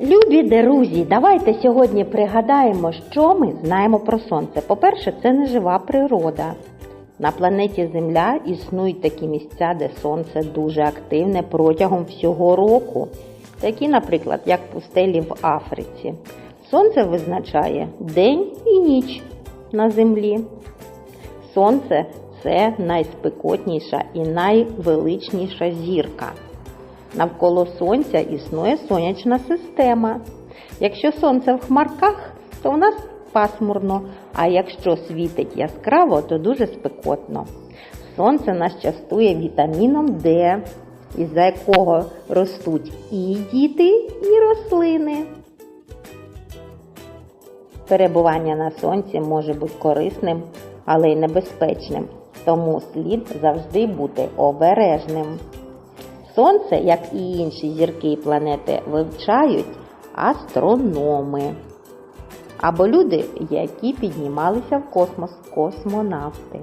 Любі друзі, давайте сьогодні пригадаємо, що ми знаємо про сонце. По-перше, це не жива природа. На планеті Земля існують такі місця, де сонце дуже активне протягом всього року. Такі, наприклад, як пустелі в Африці. Сонце визначає день і ніч на землі. Сонце це найспекотніша і найвеличніша зірка. Навколо сонця існує сонячна система. Якщо сонце в хмарках, то в нас пасмурно, а якщо світить яскраво, то дуже спекотно. Сонце нас частує вітаміном Д, із-за якого ростуть і діти, і рослини. Перебування на сонці може бути корисним, але й небезпечним, тому слід завжди бути обережним. Сонце, як і інші зірки і планети, вивчають астрономи або люди, які піднімалися в космос, космонавти.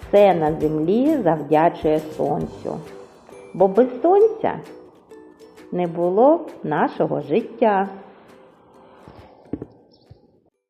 Все на землі завдячує сонцю, бо без сонця не було нашого життя.